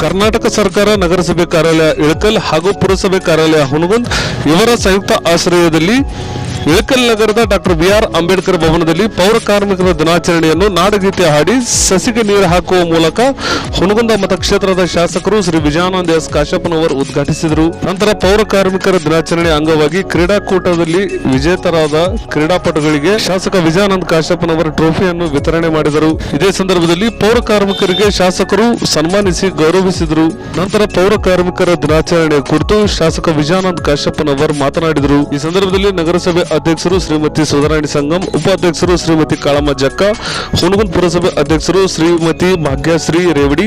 ಕರ್ನಾಟಕ ಸರ್ಕಾರ ನಗರಸಭೆ ಕಾರ್ಯಾಲಯ ಇಳಕಲ್ ಹಾಗೂ ಪುರಸಭೆ ಕಾರ್ಯಾಲಯ ಹುನಗುಂದ್ ಇವರ ಸಂಯುಕ್ತ ಆಶ್ರಯದಲ್ಲಿ ಇಳಕಲ್ ನಗರದ ಡಾಕ್ಟರ್ ಬಿ ಆರ್ ಅಂಬೇಡ್ಕರ್ ಭವನದಲ್ಲಿ ಪೌರ ಕಾರ್ಮಿಕರ ದಿನಾಚರಣೆಯನ್ನು ನಾಡಗೀತೆ ಹಾಡಿ ಸಸಿಗೆ ನೀರು ಹಾಕುವ ಮೂಲಕ ಹುನಗುಂದ ಮತಕ್ಷೇತ್ರದ ಶಾಸಕರು ಶ್ರೀ ವಿಜಯಾನಂದ ಎಸ್ ಕಾಶಪ್ಪನವರ್ ಉದ್ಘಾಟಿಸಿದರು. ನಂತರ ಪೌರ ಕಾರ್ಮಿಕರ ದಿನಾಚರಣೆ ಅಂಗವಾಗಿ ಕ್ರೀಡಾಕೂಟದಲ್ಲಿ ವಿಜೇತರಾದ ಕ್ರೀಡಾಪಟುಗಳಿಗೆ ಶಾಸಕ ವಿಜಯಾನಂದ ಕಾಶಪ್ಪನವರ ಟ್ರೋಫಿಯನ್ನು ವಿತರಣೆ ಮಾಡಿದರು. ಇದೇ ಸಂದರ್ಭದಲ್ಲಿ ಪೌರ ಕಾರ್ಮಿಕರಿಗೆ ಶಾಸಕರು ಸನ್ಮಾನಿಸಿ ಗೌರವಿಸಿದರು. ನಂತರ ಪೌರ ಕಾರ್ಮಿಕರ ದಿನಾಚರಣೆ ಕುರಿತು ಶಾಸಕ ವಿಜಯಾನಂದ ಕಾಶಪ್ಪನವರ್ ಮಾತನಾಡಿದರು. ಈ ಸಂದರ್ಭದಲ್ಲಿ ನಗರಸಭೆ ಅಧ್ಯಕ್ಷರು ಶ್ರೀಮತಿ ಸುಧಾರಾಣಿ ಸಂಗಮ್, ಉಪಾಧ್ಯಕ್ಷರು ಶ್ರೀಮತಿ ಕಾಳಮ್ಮ ಜಕ್ಕ ಹುಣಗುಂದ್ ಪುರಸಭೆ ಅಧ್ಯಕ್ಷರು ಶ್ರೀಮತಿ ಭಾಗ್ಯಶ್ರೀ ರೇವಡಿ,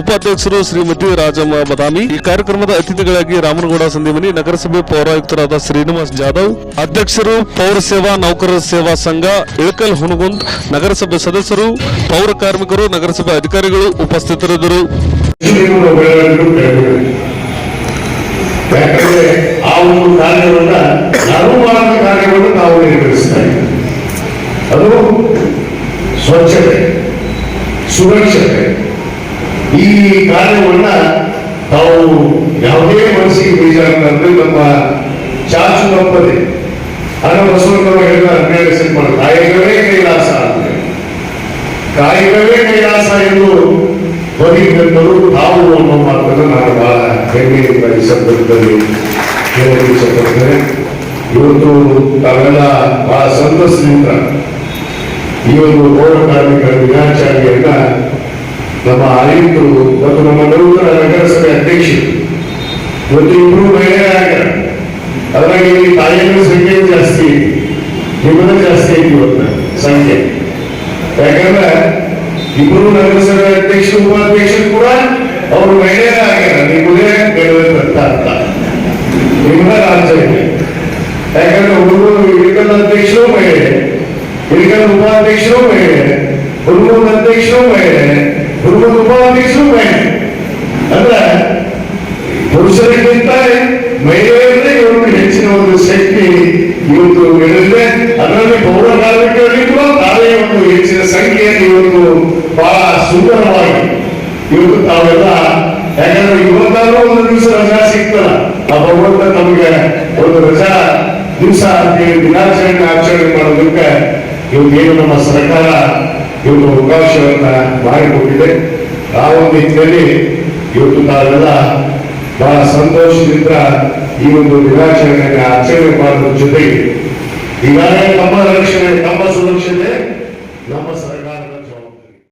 ಉಪಾಧ್ಯಕ್ಷರು ಶ್ರೀಮತಿ ರಾಜಮ್ಮ ಬದಾಮಿ. ಈ ಕಾರ್ಯಕ್ರಮದ ಅತಿಥಿಗಳಾಗಿ ರಾಮನಗೌಡ ಸಂದಿಮನಿ, ನಗರಸಭೆ ಪೌರಾಯುಕ್ತರಾದ ಶ್ರೀನಿವಾಸ್ ಜಾಧವ್, ಅಧ್ಯಕ್ಷರು ಪೌರ ಸೇವಾ ನೌಕರರ ಸೇವಾ ಸಂಘ, ಇಳಕಲ್ ಹುಣಗುಂದ್, ನಗರಸಭೆ ಸದಸ್ಯರು, ಪೌರ ಕಾರ್ಮಿಕರು, ನಗರಸಭೆ ಅಧಿಕಾರಿಗಳು ಉಪಸ್ಥಿತರಿದ್ದರು. ಒಂದು ಕಾರ್ಯವನ್ನ ನರವಾದ ಕಾರ್ಯವನ್ನು ನಾವು ನಿರ್ವಹಿಸ್ತಾ ಇದ್ದೀವಿ. ಅದು ಸ್ವಚ್ಛತೆ, ಸುರಕ್ಷತೆ. ಈ ಕಾರ್ಯವನ್ನ ತಾವು ಯಾವುದೇ ಮನಸ್ಸಿಗೆ ಬೇಜಾರಂದ್ರೆ ನಮ್ಮ ಚಾಚು ತಪ್ಪದೆ ಅದರ ಬಸವಣ್ಣವರು ಹೇಳಿದ ಹನ್ನೆರಡು ಸಿಂಪಡ ಕಾಯಕವೇ ಕೈಲಾಸ ಅಂತ. ಕಾಯಕವೇ ಕೈಲಾಸ ಎಂದು ಬರೀದಂತರು ತಾವು ಅನ್ನೋ ಮಾತನ್ನು ನಾನು ಬಹಳ ಹೆಮ್ಮೆಯಿಂದ ಈ ಸಂದರ್ಭದಲ್ಲಿ ಹೇಳಲು ಇಷ್ಟಪಡ್ತೇನೆ ಇವತ್ತು ತಾವೆಲ್ಲ ಬಹಳ ಸಂತಸದಿಂದ ಈ ಒಂದು ಪೌರ ಕಾರ್ಮಿಕರ ದಿನಾಚರಣೆಯನ್ನ ನಮ್ಮ ಆಯುಕ್ತರು ಮತ್ತು ನಮ್ಮ ನೂತನ ನಗರಸಭೆ ಅಧ್ಯಕ್ಷರು, ಇವತ್ತು ಇಬ್ಬರು ಮಹಿಳೆಯರಾಗ ಅದರಾಗಿ ತಾಯಿಗಳ ಸಂಖ್ಯೆ ಜಾಸ್ತಿ ನಿಮ್ಮ ಜಾಸ್ತಿ ಐತಿ ಇವತ್ತು ಸಂಖ್ಯೆ. ಯಾಕಂದ್ರೆ ಇಬ್ಬರು ನಗರಸಭೆ ಅಧ್ಯಕ್ಷರು, ಉಪಾಧ್ಯಕ್ಷರು ಕೂಡ ಅವರು ಮಹಿಳೆಯರಾಗ್ಯಾರ ನಿಮ್ಮದೇ ಗೆಲ್ಲುವಂತ ಅರ್ಥ ನಿಮ್ಮ ರಾಜ್ಯ ಇದೆ ಯಾಕಂದ್ರೆ ಹುಡುಗರು ಇಳಕಲ್ ಅಧ್ಯಕ್ಷರು ಮಹಿಳೆ. ಇಳಕಲ್ ಉಪಾಧ್ಯಕ್ಷರು ಮಹಿಳೆ. ಹುಡುಗನ ಅಧ್ಯಕ್ಷರು ಮಹಿಳೆ. ಹುಡುಗನ ಉಪಾಧ್ಯಕ್ಷರು ಮಹಿಳೆ. ಅಂದ್ರೆ ಪುರುಷರಿಗಿಂತ ಮಹಿಳೆಯರೇ ಇವತ್ತು ಹೆಚ್ಚಿನ ಒಂದು ಶಕ್ತಿ ಇವತ್ತು ಬೆಳೆದಿದೆ ಅದರಲ್ಲಿ ಪೌರ ಕಾರ್ಮಿಕರಲ್ಲಿ ಕೂಡ ತಾವೇ ಒಂದು ಹೆಚ್ಚಿನ ಸಂಖ್ಯೆಯಲ್ಲಿ ಇವತ್ತು ಬಹಳ ಸುಂದರವಾಗಿ ಇವತ್ತು ತಾವೆಲ್ಲ ಯಾಕಂದ್ರೆ ಇವತ್ತಾದ್ರೂ ಒಂದು ದಿವಸ ರಜಾ ಸಿಗ್ತಲ್ಲ ಆ ಭಗವಂತ ನಮಗೆ ಒಂದು ರಜಾ ದಿವಸ ದಿನಾಚರಣೆ ಆಚರಣೆ ಮಾಡೋದಕ್ಕೆ ಇವತ್ತೇನು ನಮ್ಮ ಸರ್ಕಾರ ಇವತ್ತು ಅವಕಾಶವನ್ನ ಮಾಡಿಕೊಟ್ಟಿದೆ. ಆ ಒಂದು ನಿಟ್ಟಿನಲ್ಲಿ ಇವತ್ತು ತಾವೆಲ್ಲ ಬಹಳ ಸಂತೋಷದಿಂದ ಈ ಒಂದು ದಿನಾಚರಣೆಯನ್ನು ಆಚರಣೆ ಮಾಡೋದ್ರ ಜೊತೆಗೆ ಈಗಾಗಲೇ ನಮ್ಮ ರಕ್ಷಣೆ ನಮ್ಮ ಸುರಕ್ಷತೆ ನಮ್ಮ ಸ-